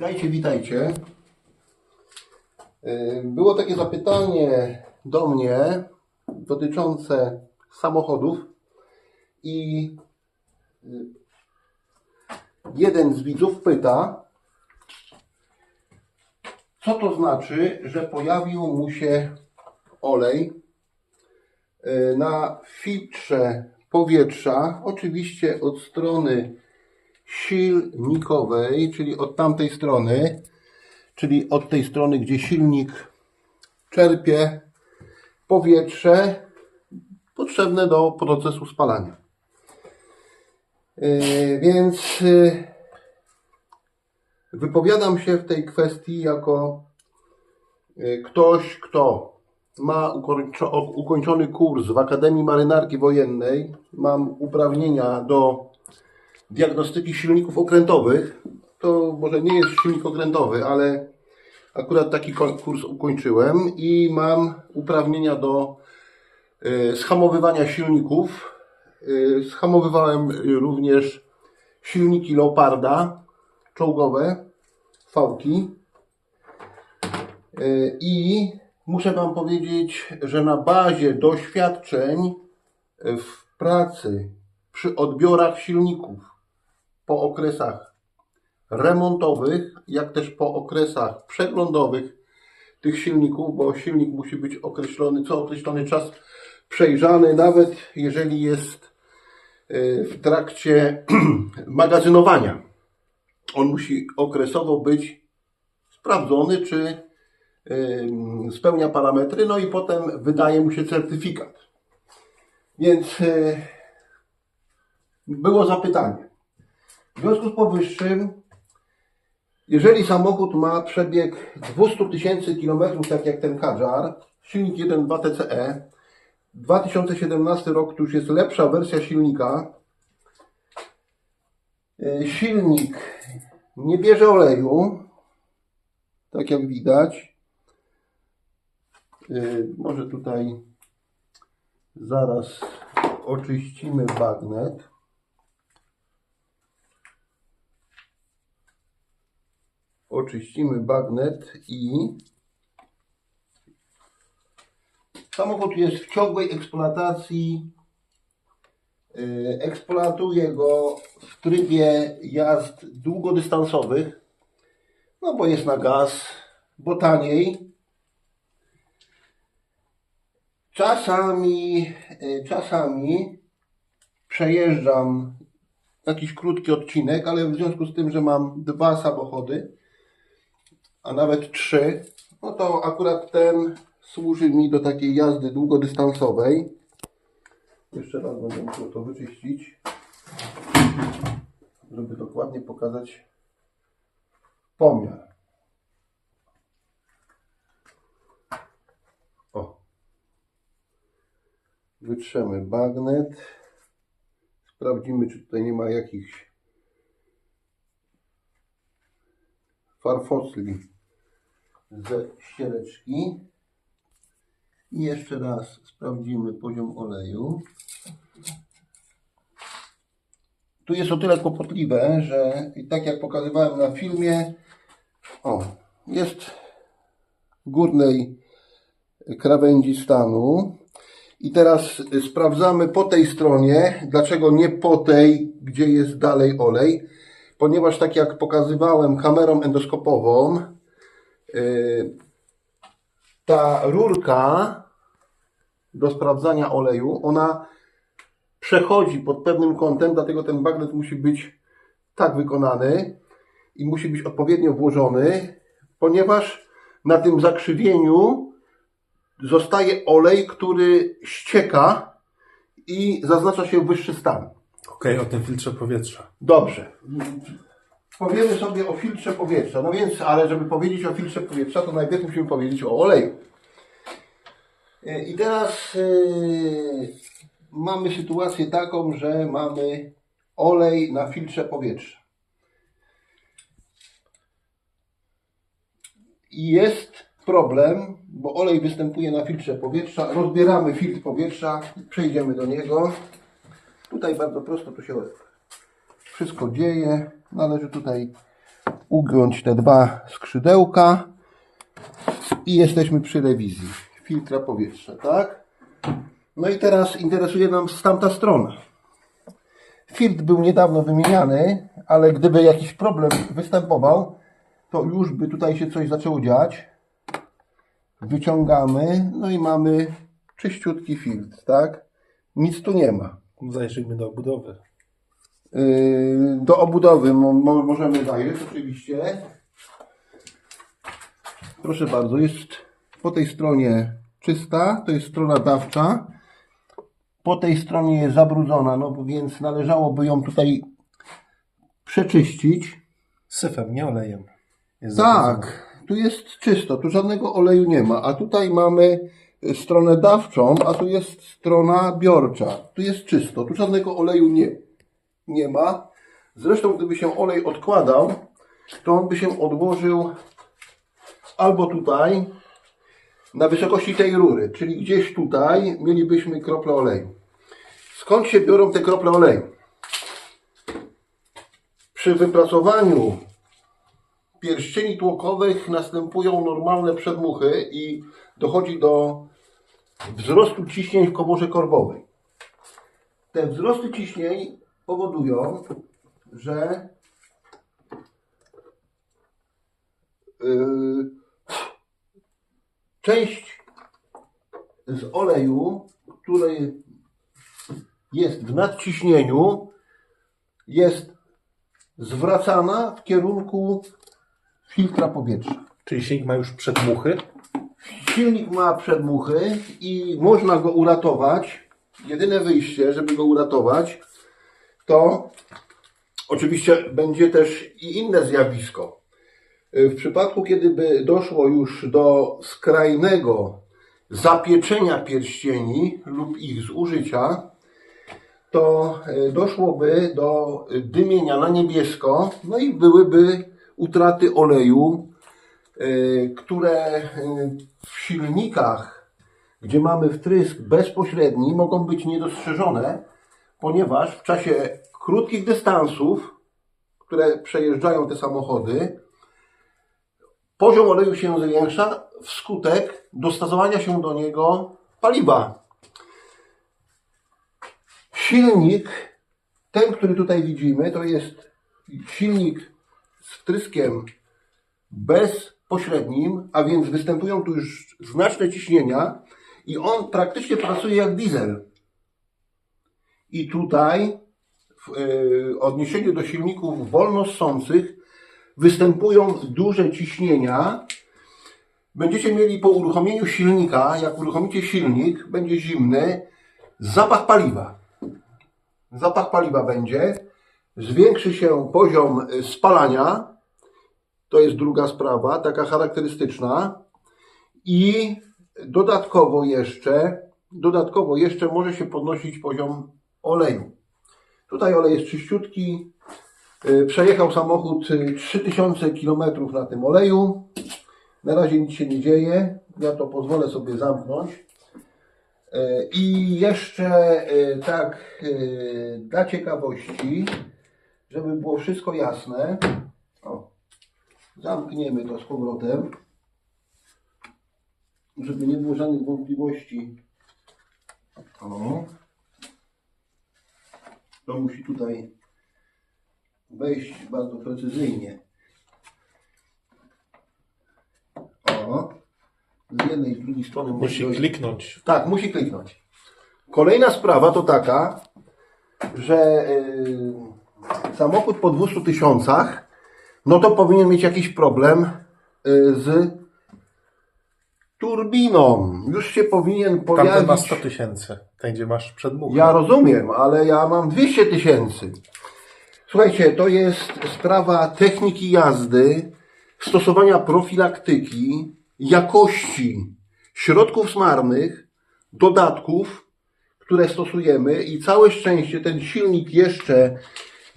Witajcie, witajcie. Yy, Było takie zapytanie do mnie dotyczące samochodów i yy, jeden z widzów pyta, co to znaczy, że pojawił mu się olej yy, na filtrze powietrza, oczywiście od strony silnikowej, czyli od tamtej strony, czyli od tej strony, gdzie silnik czerpie powietrze potrzebne do procesu spalania. Yy, Więc yy, wypowiadam się w tej kwestii jako yy, ktoś, kto ma ukończo- ukończony kurs w Akademii Marynarki Wojennej, mam uprawnienia do diagnostyki silników okrętowych. To może nie jest silnik okrętowy, ale akurat taki kurs ukończyłem i mam uprawnienia do y, schamowywania silników. Y, schamowywałem również silniki Leoparda czołgowe, fałki. Y, I muszę Wam powiedzieć, że na bazie doświadczeń w pracy przy odbiorach silników po okresach remontowych, jak też po okresach przeglądowych tych silników, bo silnik musi być określony, co określony czas przejrzany, nawet jeżeli jest y, w trakcie magazynowania. On musi okresowo być sprawdzony, czy y, spełnia parametry, no i potem wydaje mu się certyfikat. Więc y, było zapytanie. W związku z powyższym, jeżeli samochód ma przebieg 200 tysięcy kilometrów, tak jak ten Kadżar, silnik 1.2 TCE, 2017 rok to już jest lepsza wersja silnika. E, Silnik nie bierze oleju, tak jak widać. E, Może tutaj zaraz oczyścimy bagnet. Oczyścimy bagnet i samochód jest w ciągłej eksploatacji. Yy, Eksploatuję go w trybie jazd długodystansowych, no bo jest na gaz, bo taniej. Czasami, yy, czasami przejeżdżam jakiś krótki odcinek, ale w związku z tym, że mam dwa samochody, a nawet trzy, no to akurat ten służy mi do takiej jazdy długodystansowej. Jeszcze raz będę musiał to wyczyścić, żeby dokładnie pokazać pomiar. O. Wytrzemy bagnet. Sprawdzimy, czy tutaj nie ma jakichś farfocli ze ściereczki. I jeszcze raz sprawdzimy poziom oleju. Tu jest o tyle kłopotliwe, że i tak jak pokazywałem na filmie, o, jest w górnej krawędzi stanu. I teraz sprawdzamy po tej stronie, dlaczego nie po tej, gdzie jest dalej olej. Ponieważ tak jak pokazywałem kamerą endoskopową, yy, ta rurka do sprawdzania oleju, ona przechodzi pod pewnym kątem, dlatego ten bagnet musi być tak wykonany i musi być odpowiednio włożony, ponieważ na tym zakrzywieniu zostaje olej, który ścieka i zaznacza się wyższy stan. Okej, o tym filtrze powietrza. Dobrze. Powiemy sobie o filtrze powietrza. No więc, ale żeby powiedzieć o filtrze powietrza, to najpierw musimy powiedzieć o oleju. E, I teraz yy, mamy sytuację taką, że mamy olej na filtrze powietrza. I jest problem, bo olej występuje na filtrze powietrza. Rozbieramy filtr powietrza, przejdziemy do niego. Tutaj bardzo prosto to się wszystko dzieje. Należy tutaj ugiąć te dwa skrzydełka i jesteśmy przy rewizji filtra powietrza, tak? No i teraz interesuje nas tamta strona. Filtr był niedawno wymieniany, ale gdyby jakiś problem występował, to już by tutaj się coś zaczęło dziać. Wyciągamy, no i mamy czyściutki filtr, tak? Nic tu nie ma. Zajrzyjmy do obudowy. Yy, do obudowy mo, mo, możemy zajrzeć oczywiście. Proszę bardzo, jest po tej stronie czysta, to jest strona dawcza. Po tej stronie jest zabrudzona, no więc należałoby ją tutaj przeczyścić. Syfem, nie olejem. Tak, tu jest czysto, tu żadnego oleju nie ma, a tutaj mamy stronę dawczą, a tu jest strona biorcza. Tu jest czysto, tu żadnego oleju nie, nie ma. Zresztą, gdyby się olej odkładał, to on by się odłożył albo tutaj, na wysokości tej rury, czyli gdzieś tutaj mielibyśmy krople oleju. Skąd się biorą te krople oleju? Przy wypracowaniu pierścieni tłokowych następują normalne przedmuchy i dochodzi do wzrostu ciśnień w komorze korbowej. Te wzrosty ciśnień powodują, że yy, część z oleju, który jest w nadciśnieniu, jest zwracana w kierunku filtra powietrza. Czyli silnik ma już przedmuchy. Silnik ma przedmuchy i można go uratować. Jedyne wyjście, żeby go uratować, to oczywiście będzie też i inne zjawisko. W przypadku, kiedy by doszło już do skrajnego zapieczenia pierścieni lub ich zużycia, to e, doszłoby do dymienia na niebiesko, no i byłyby utraty oleju, które e, w silnikach, gdzie mamy wtrysk bezpośredni, mogą być niedostrzeżone, ponieważ w czasie krótkich dystansów, które przejeżdżają te samochody, poziom oleju się zwiększa wskutek dostosowania się do niego paliwa. Silnik, ten, który tutaj widzimy, to jest silnik z wtryskiem bezpośrednim, a więc występują tu już znaczne ciśnienia i on praktycznie pracuje jak diesel. I tutaj w e, odniesieniu do silników wolnossących występują duże ciśnienia. Będziecie mieli po uruchomieniu silnika, jak uruchomicie silnik, będzie zimny, zapach paliwa zapach paliwa będzie, zwiększy się poziom spalania, to jest druga sprawa, taka charakterystyczna i dodatkowo jeszcze, dodatkowo jeszcze może się podnosić poziom oleju. Tutaj olej jest czyściutki, Y, przejechał samochód y, 3000 km na tym oleju, na razie nic się nie dzieje, ja to pozwolę sobie zamknąć. E, I jeszcze tak dla ciekawości, żeby było wszystko jasne, zamkniemy to z powrotem, żeby nie było żadnych wątpliwości. O, to musi tutaj wejść bardzo precyzyjnie. O, z jednej i z drugiej strony Musi dojść- kliknąć. tak, musi kliknąć. Kolejna sprawa to taka, że y, samochód po 200 tysiącach, no to powinien mieć jakiś problem y, z turbiną. Już się powinien Tamten ma pojawić. 100 tysięcy. Ten, gdzie masz przedmuchy. Ja rozumiem, ale ja mam 200 tysięcy. Słuchajcie, to jest sprawa techniki jazdy, stosowania profilaktyki, jakości środków smarnych, dodatków, które stosujemy i całe szczęście ten silnik jeszcze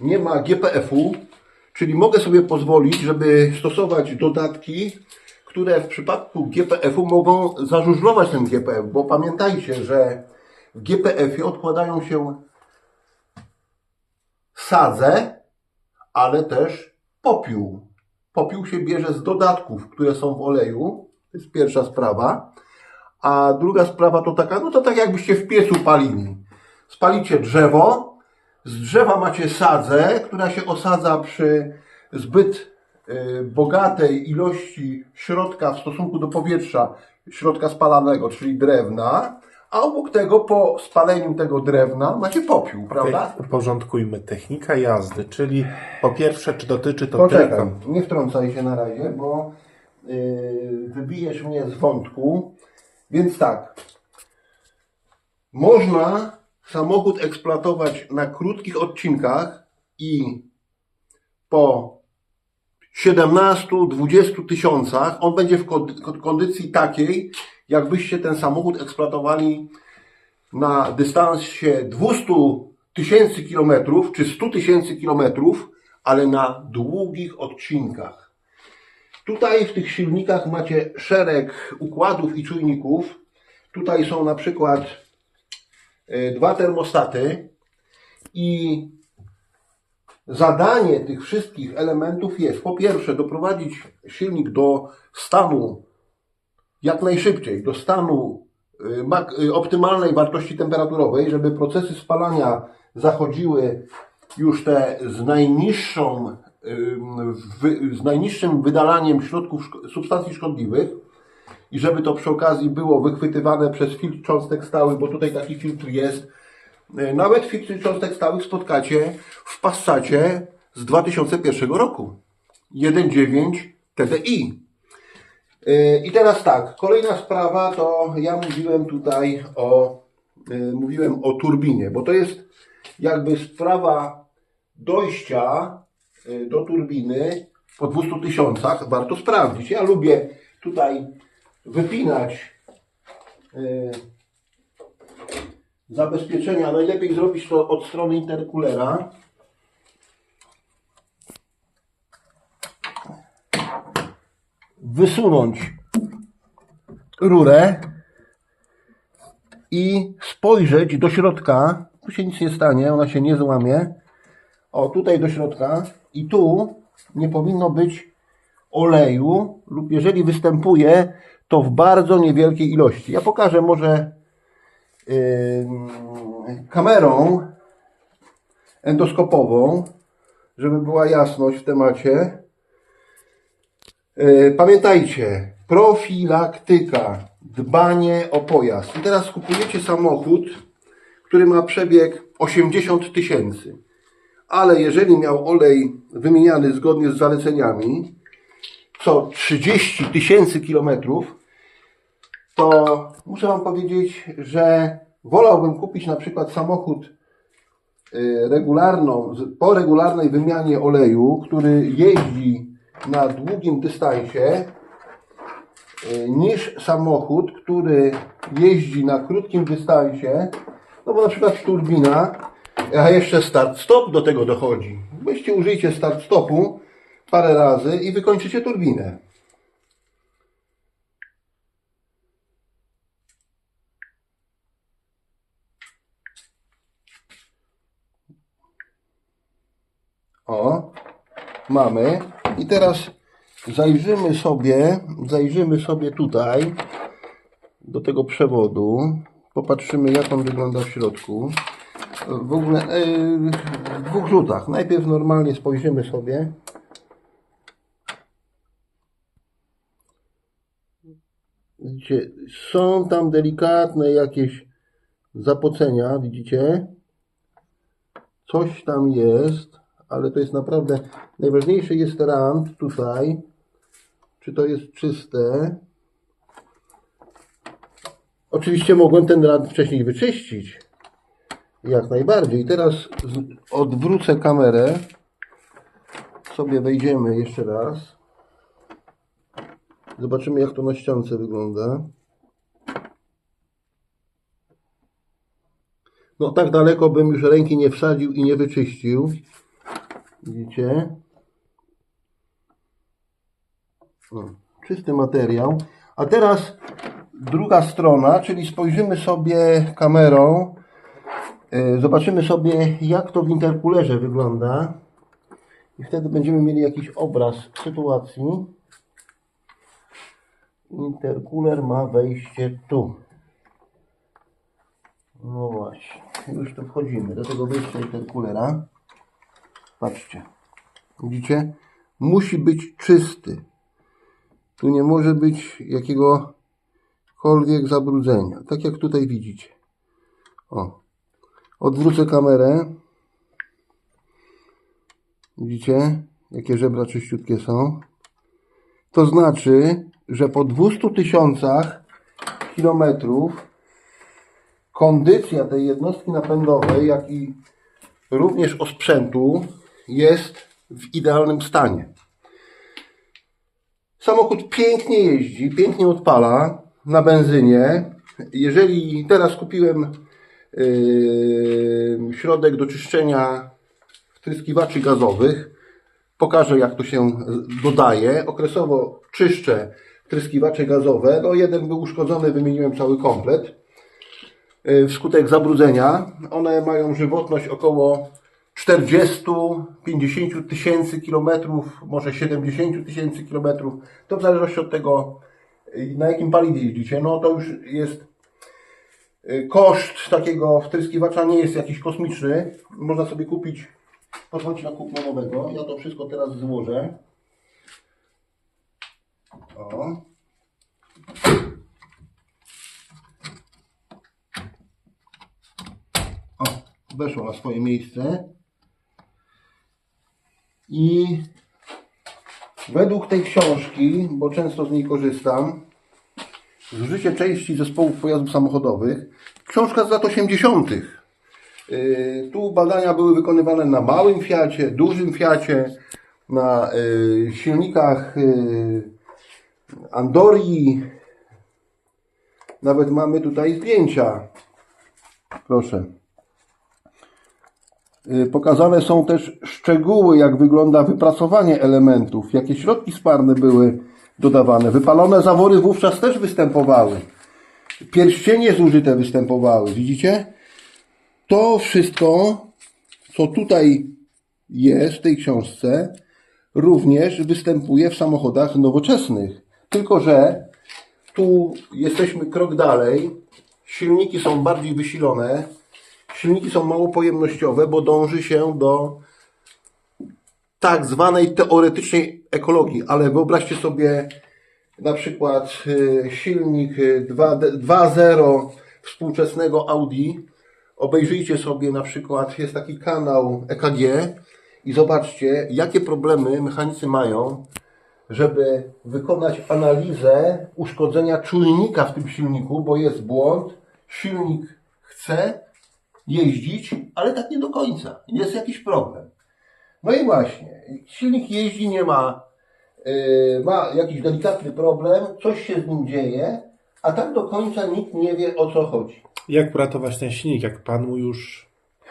nie ma GPF-u, czyli mogę sobie pozwolić, żeby stosować dodatki, które w przypadku GPF-u mogą zażużlować ten GPF, bo pamiętajcie, że w GPF-ie odkładają się sadze, ale też popiół. popiół się bierze z dodatków, które są w oleju. To jest pierwsza sprawa. A druga sprawa to taka, no to tak jakbyście w piecu palili. Spalicie drzewo, z drzewa macie sadzę, która się osadza przy zbyt y, bogatej ilości środka w stosunku do powietrza, środka spalanego, czyli drewna, a obok tego po spaleniu tego drewna macie popiół, prawda? Uporządkujmy technika jazdy, czyli po pierwsze, czy dotyczy to Poczekaj, tylko... nie wtrącaj się na razie, bo yy, wybijesz mnie z wątku. Więc tak, można samochód eksploatować na krótkich odcinkach i po 17-20 tysiącach on będzie w kondycji takiej, jakbyście ten samochód eksploatowali na dystansie 200 tysięcy kilometrów czy 100 tysięcy kilometrów, ale na długich odcinkach. Tutaj w tych silnikach macie szereg układów i czujników. Tutaj są na przykład dwa termostaty i zadanie tych wszystkich elementów jest po pierwsze doprowadzić silnik do stanu jak najszybciej, do stanu mak- y, optymalnej wartości temperaturowej, żeby procesy spalania zachodziły już te z najniższą, z najniższym wydalaniem środków substancji szkodliwych i żeby to przy okazji było wychwytywane przez filtr cząstek stałych, bo tutaj taki filtr jest. Y, Nawet filtry cząstek stałych spotkacie w Passacie z 2001 roku. 1.9 TDI. Yy, I teraz tak, kolejna sprawa to ja mówiłem tutaj o, yy, mówiłem o turbinie, bo to jest jakby sprawa dojścia do turbiny po 200 tysiącach, warto sprawdzić. Ja lubię tutaj wypinać yy, zabezpieczenia. Najlepiej zrobić to od strony interkulera. wysunąć rurę i spojrzeć do środka. Tu się nic nie stanie, ona się nie złamie. O, tutaj do środka i tu nie powinno być oleju lub jeżeli występuje, to w bardzo niewielkiej ilości. Ja pokażę może yy, kamerą endoskopową, żeby była jasność w temacie. E, Pamiętajcie, profilaktyka, dbanie o pojazd. I teraz kupujecie samochód, który ma przebieg 80 tysięcy, ale jeżeli miał olej wymieniany zgodnie z zaleceniami, co 30 tysięcy kilometrów, to muszę Wam powiedzieć, że wolałbym kupić na przykład samochód y, regularną, po regularnej wymianie oleju, który jeździ na długim dystansie, y, niż samochód, który jeździ na krótkim dystansie, no bo na przykład turbina, a jeszcze start-stop do tego dochodzi. Weźcie, użyjcie start-stopu parę razy i wykończycie turbinę. O, mamy. I teraz zajrzymy sobie, zajrzymy sobie tutaj do tego przewodu. Popatrzymy, jak on wygląda w środku. W ogóle e, w dwóch rzutach. Najpierw normalnie spojrzymy sobie. Widzicie, są tam delikatne jakieś zapocenia, widzicie? Coś tam jest, ale to jest naprawdę najważniejszy jest rand tutaj. Czy to jest czyste? Oczywiście mogłem ten rand wcześniej wyczyścić. Jak najbardziej. Teraz odwrócę kamerę. Sobie wejdziemy jeszcze raz. Zobaczymy jak to na ściance wygląda. No tak daleko bym już ręki nie wsadził i nie wyczyścił. Widzicie? O, czysty materiał. A teraz druga strona, czyli spojrzymy sobie kamerą. e, Zobaczymy sobie, jak to w interkulerze wygląda. I wtedy będziemy mieli jakiś obraz sytuacji. Intercooler ma wejście tu. No właśnie, już tu wchodzimy do tego wejścia intercoolera. Patrzcie, widzicie? Musi być czysty. Tu nie może być jakiegokolwiek zabrudzenia. Tak jak tutaj widzicie. O. Odwrócę kamerę. Widzicie, jakie żebra czyściutkie są. To znaczy, że po 200 tysiącach kilometrów kondycja tej jednostki napędowej, jak i również osprzętu jest w idealnym stanie. Samochód pięknie jeździ, pięknie odpala na benzynie. Jeżeli teraz kupiłem yy, środek do czyszczenia wtryskiwaczy gazowych, pokażę jak to się dodaje. Okresowo czyszczę wtryskiwacze gazowe. No jeden był uszkodzony, wymieniłem cały komplet. Yy, Wskutek zabrudzenia. One mają żywotność około 40-50 tysięcy kilometrów, może 70 tysięcy kilometrów. To w zależności od tego, yy, na jakim paliwie jeździcie. No to już jest yy, koszt takiego wtryskiwacza nie jest jakiś kosmiczny. Można sobie kupić, pozwolić na kupno nowego. Ja to wszystko teraz złożę. O. O, weszło na swoje miejsce. I według tej książki, bo często z niej korzystam, zużycie części zespołów pojazdów samochodowych, książka z lat 80. Yy, Tu badania były wykonywane na małym Fiacie, dużym Fiacie, na yy, silnikach yy, Andorii. Nawet mamy tutaj zdjęcia. Proszę. Y, Pokazane są też szczegóły, jak wygląda wypracowanie elementów, jakie środki spalne były dodawane. Wypalone zawory wówczas też występowały. Pierścienie zużyte występowały. Widzicie? To wszystko, co tutaj jest w tej książce, również występuje w samochodach nowoczesnych. Tylko, że tu jesteśmy krok dalej. Silniki są bardziej wysilone. Silniki są mało pojemnościowe, bo dąży się do tak zwanej teoretycznej ekologii. Ale wyobraźcie sobie na przykład y, silnik y, 2D 2.0 współczesnego Audi. Obejrzyjcie sobie na przykład, jest taki kanał EKG i zobaczcie, jakie problemy mechanicy mają, żeby wykonać analizę uszkodzenia czujnika w tym silniku, bo jest błąd. Silnik chce jeździć, ale tak nie do końca. Jest jakiś problem. No i właśnie, silnik jeździ, nie ma, yy, ma jakiś delikatny problem, coś się z nim dzieje, a tak do końca nikt nie wie o co chodzi. Jak uratować ten silnik, jak pan mu już...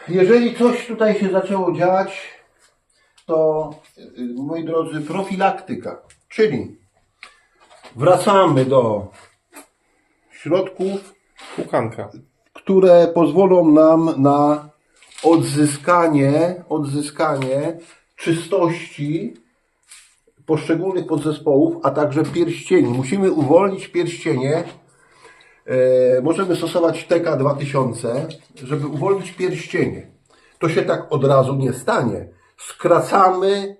Jeżeli coś tutaj się zaczęło dziać, to yy, moi drodzy, profilaktyka, czyli wracamy do środków Pukanka. Które pozwolą nam na odzyskanie, odzyskanie czystości poszczególnych podzespołów, a także pierścieni. Musimy uwolnić pierścienie. E, możemy stosować TK2000, żeby uwolnić pierścienie. To się tak od razu nie stanie. Skracamy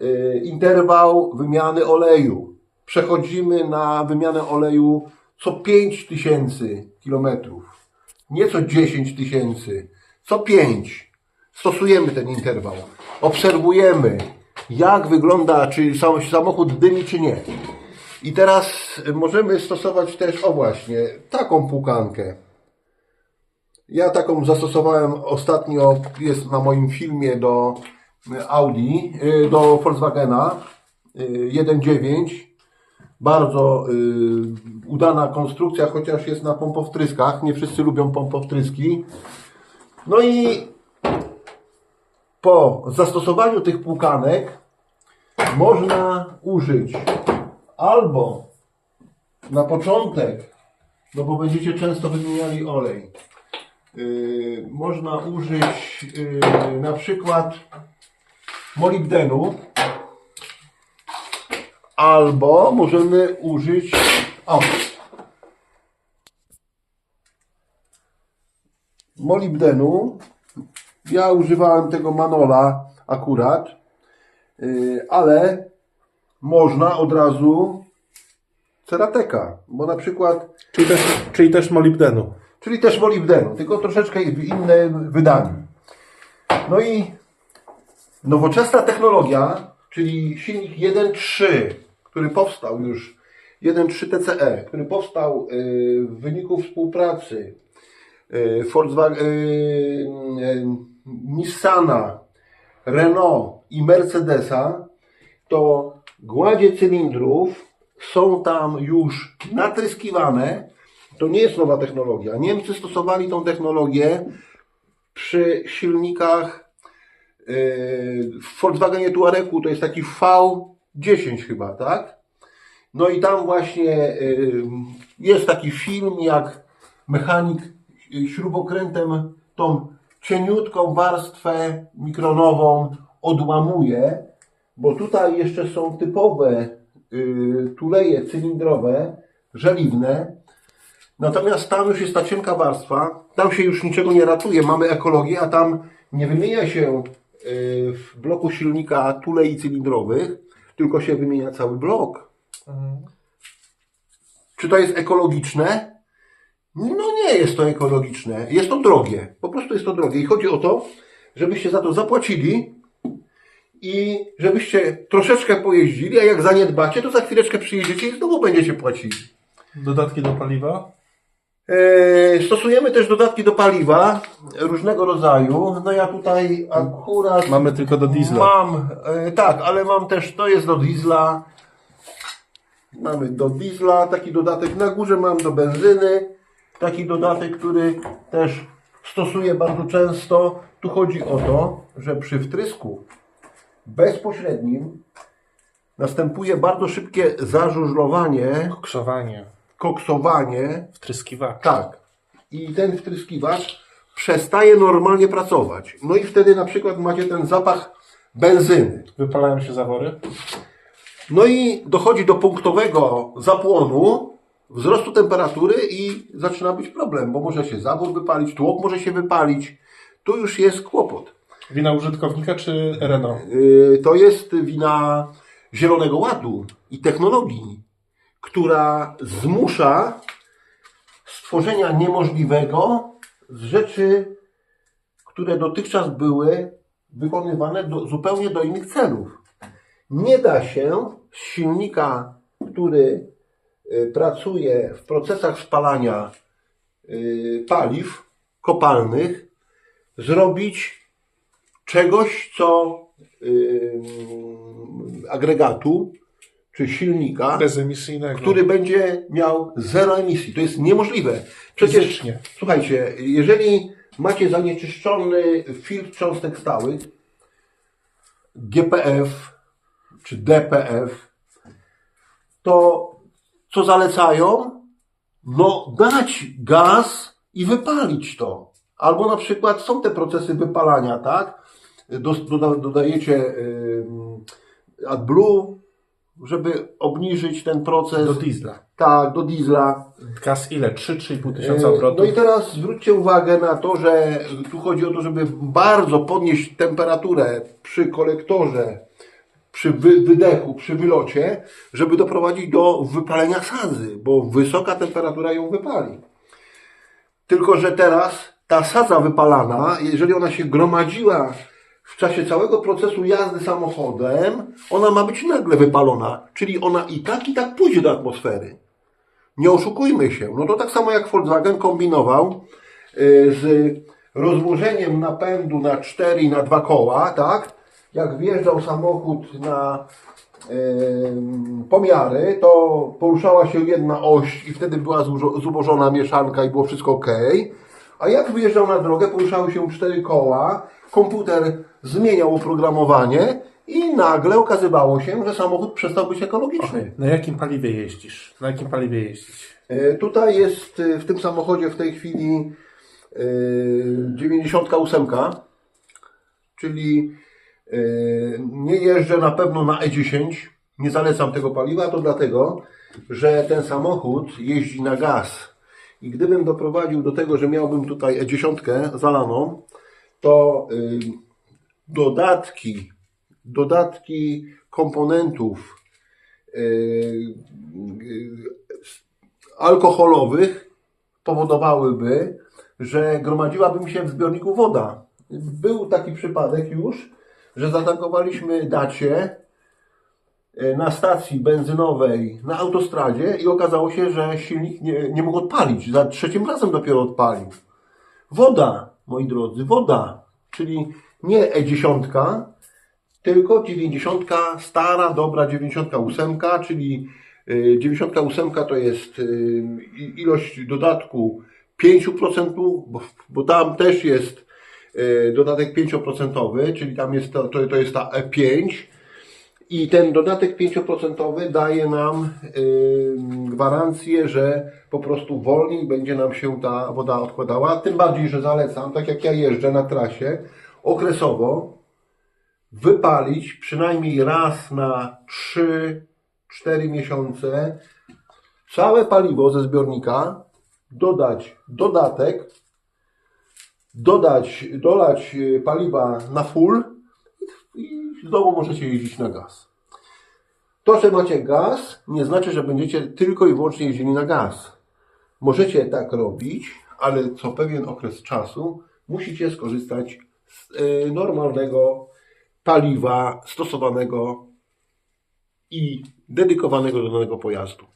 e, interwał wymiany oleju. Przechodzimy na wymianę oleju co 5000 kilometrów nie co 10 tysięcy, co 5. Stosujemy ten interwał. Obserwujemy, jak wygląda, czy sam- samochód dymi, czy nie. I teraz możemy stosować też, o właśnie, taką pukankę. Ja taką zastosowałem ostatnio, jest na moim filmie do Audi, y, do Volkswagena y, 1.9 bardzo y, udana konstrukcja, chociaż jest na pompowtryskach. Nie wszyscy lubią pompowtryski. No i po zastosowaniu tych płukanek można użyć albo na początek, no bo będziecie często wymieniali olej, y, można użyć y, na przykład molibdenu. Albo możemy użyć. O. Molibdenu. Ja używałem tego manola akurat, yy, ale można od razu cerateka, bo na przykład Czyli też, czyli też molibdenu. czyli też molibdenu, tylko troszeczkę w innym wydaniu. No i nowoczesna technologia, czyli silnik 1.3, który powstał już, 1.3 TCE, który powstał y, w wyniku współpracy y, Volkswagen, y, Nissana, Renault i Mercedesa, to gładzie cylindrów są tam już natryskiwane. To nie jest nowa technologia. Niemcy stosowali tą technologię przy silnikach w Volkswagenie Tuaregu, to jest taki V10 chyba, tak? No i tam właśnie yy, jest taki film, jak mechanik śrubokrętem tą cieniutką warstwę mikronową odłamuje, bo tutaj jeszcze są typowe y, tuleje cylindrowe, żeliwne, natomiast tam już jest ta cienka warstwa, tam się już niczego nie ratuje, mamy ekologię, a tam nie wymienia się y, w bloku silnika tulei cylindrowych, tylko się wymienia cały blok. Czy to jest ekologiczne? No nie jest to ekologiczne. Jest to drogie. Po prostu jest to drogie. I chodzi o to, żebyście za to zapłacili i żebyście troszeczkę pojeździli, a jak zaniedbacie, to za chwileczkę przyjedziecie i znowu będziecie płacili. Dodatki do paliwa? Eee, Stosujemy też dodatki do paliwa różnego rodzaju. No ja tutaj akurat Mamy tylko do diesla. Mam, e, tak, ale mam też, to jest do diesla. Mamy do diesla taki dodatek. Na górze mam do benzyny. Taki dodatek, który też stosuję bardzo często. Tu chodzi o to, że przy wtrysku bezpośrednim następuje bardzo szybkie zażużlowanie, Krzowanie. Koksowanie. Wtryskiwacz. Tak. I ten wtryskiwacz przestaje normalnie pracować. No i wtedy na przykład macie ten zapach benzyny. Wypalają się zawory? No i dochodzi do punktowego zapłonu, wzrostu temperatury i zaczyna być problem, bo może się zawór wypalić, tłok może się wypalić. Tu już jest kłopot. Wina użytkownika czy Renault? Yy, To jest wina Zielonego Ładu i technologii, która zmusza stworzenia niemożliwego z rzeczy, które dotychczas były wykonywane do, zupełnie do innych celów. Nie da się z silnika, który y, pracuje w procesach spalania y, paliw kopalnych, zrobić czegoś, co y, agregatu czy silnika, Bezemisyjnego. który będzie miał zero emisji. To jest niemożliwe. Przecież, Fizycznie. słuchajcie, jeżeli macie zanieczyszczony filtr cząstek stałych, GPF czy DPF, to co zalecają? No, dać gaz i wypalić to. Albo na przykład są te procesy wypalania, tak? Do, doda, dodajecie AdBlue, żeby obniżyć ten proces. Do diesla. Tak, do diesla. Gaz ile? 3-3,5 tysiąca E, obrotów? No i teraz zwróćcie uwagę na to, że tu chodzi o to, żeby bardzo podnieść temperaturę przy kolektorze, przy wy, wydechu, przy wylocie, żeby doprowadzić do wypalenia sadzy, bo wysoka temperatura ją wypali. Tylko, że teraz ta sadza wypalana, jeżeli ona się gromadziła w czasie całego procesu jazdy samochodem, ona ma być nagle wypalona, czyli ona i tak, i tak pójdzie do atmosfery. Nie oszukujmy się. No to tak samo jak Volkswagen kombinował y, z rozłożeniem napędu na 4 i na 2 koła, tak? Jak wjeżdżał samochód na pomiary, to poruszała się jedna oś i wtedy była zubożona mieszanka i było wszystko ok. A jak wyjeżdżał na drogę, poruszały się cztery koła, komputer zmieniał oprogramowanie i nagle okazywało się, że samochód przestał być ekologiczny. Na jakim paliwie jeździsz? Na jakim paliwie jeździć? E, Tutaj jest e, w tym samochodzie w tej chwili e, 98, czyli Yy, Nie jeżdżę na pewno na E10. Nie zalecam tego paliwa, to dlatego, że ten samochód jeździ na gaz. I gdybym doprowadził do tego, że miałbym tutaj E10 zalaną, to dodatki, dodatki komponentów yy, yy, alkoholowych powodowałyby, że gromadziłaby mi się w zbiorniku woda. Był taki przypadek już, że zatankowaliśmy dacie e, na stacji benzynowej na autostradzie i okazało się, że silnik nie, nie mógł odpalić. Za trzecim razem dopiero odpalił. Woda, moi drodzy, woda. Czyli nie E10, tylko 90, stara, dobra 98, czyli y, 98 to jest y, ilość dodatku 5%, bo, bo tam też jest y, dodatek 5%, czyli tam jest to, to, to jest ta E5 i ten dodatek 5% daje nam y, gwarancję, że po prostu wolniej będzie nam się ta woda odkładała. Tym bardziej, że zalecam, tak jak ja jeżdżę na trasie, okresowo wypalić przynajmniej raz na 3-4 miesiące całe paliwo ze zbiornika, dodać dodatek, dodać, dolać y, paliwa na full i znowu możecie jeździć na gaz. To, że macie gaz, nie znaczy, że będziecie tylko i wyłącznie jeździli na gaz. Możecie tak robić, ale co pewien okres czasu musicie skorzystać normalnego paliwa stosowanego i dedykowanego do danego pojazdu.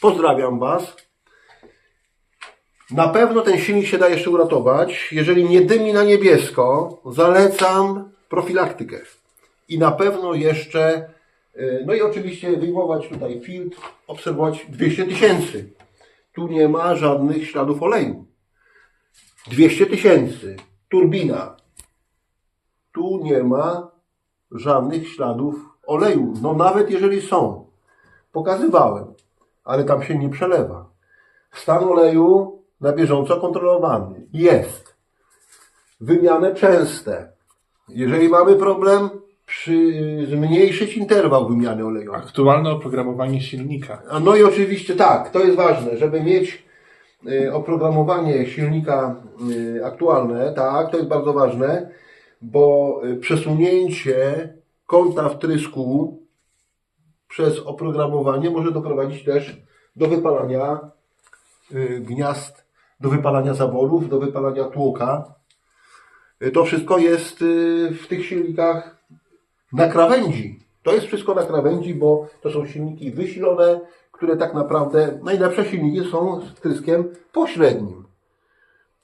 Pozdrawiam Was. Na pewno ten silnik się da jeszcze uratować. Jeżeli nie dymi na niebiesko, zalecam profilaktykę. I na pewno jeszcze, y, no i oczywiście wyjmować tutaj filtr, obserwować 200 tysięcy. Tu nie ma żadnych śladów oleju. 200 tysięcy. Turbina. Tu nie ma żadnych śladów oleju. No nawet jeżeli są. Pokazywałem. Ale tam się nie przelewa. Stan oleju na bieżąco kontrolowany. Jest. Wymiany częste. Jeżeli mamy problem, przy, zmniejszyć interwał wymiany oleju. Aktualne oprogramowanie silnika. A no i oczywiście tak, to jest ważne, żeby mieć y, oprogramowanie silnika y, aktualne, tak, to jest bardzo ważne, bo y, przesunięcie kąta wtrysku przez oprogramowanie może doprowadzić też do wypalania y, gniazd, do wypalania zaworów, do wypalania tłoka. Y, To wszystko jest w tych silnikach na krawędzi. To jest wszystko na krawędzi, bo to są silniki wysilone, które tak naprawdę, najlepsze silniki są z wtryskiem pośrednim.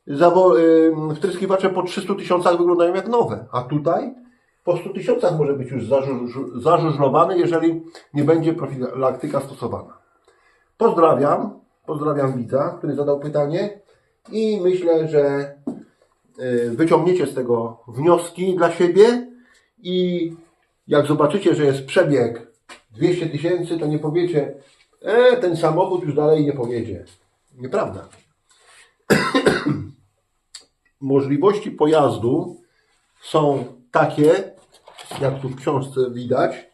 Zawo- y, wtryskiwacze po 300 tysiącach wyglądają jak nowe, a tutaj po 100 tysiącach może być już zażuż- zażużlowany, jeżeli nie będzie profilaktyka stosowana. Pozdrawiam, pozdrawiam widza, który zadał pytanie i myślę, że y, wyciągniecie z tego wnioski dla siebie i jak zobaczycie, że jest przebieg 200 tysięcy, to nie powiecie, e, ten samochód już dalej nie pojedzie. Nieprawda. Możliwości pojazdu są takie, jak tu w książce widać,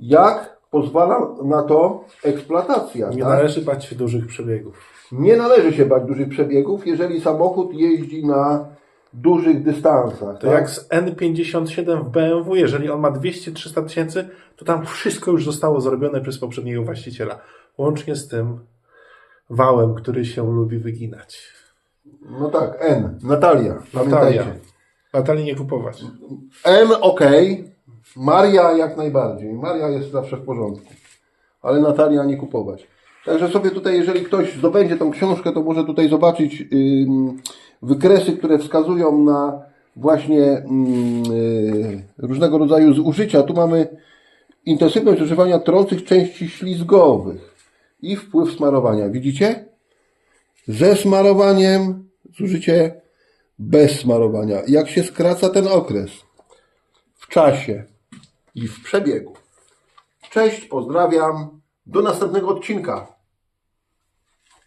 jak pozwala na to eksploatacja. Nie tak? należy bać się dużych przebiegów. Nie należy się bać dużych przebiegów, jeżeli samochód jeździ na dużych dystansach. To tak? jak z N57 w BMW, jeżeli on ma 200-300 tysięcy, to tam wszystko już zostało zrobione przez poprzedniego właściciela. Łącznie z tym wałem, który się lubi wyginać. No tak, N. Natalia. Natalia. Natalii nie kupować. M ok. Maria jak najbardziej. Maria jest zawsze w porządku. Ale Natalia nie kupować. Także sobie tutaj, jeżeli ktoś zdobędzie tą książkę, to może tutaj zobaczyć ym, wykresy, które wskazują na właśnie ym, y, różnego rodzaju zużycia. Tu mamy intensywność używania trących części ślizgowych i wpływ smarowania. Widzicie? Ze smarowaniem zużycie bez smarowania. Jak się skraca ten okres w czasie i w przebiegu. Cześć, pozdrawiam. Do następnego odcinka.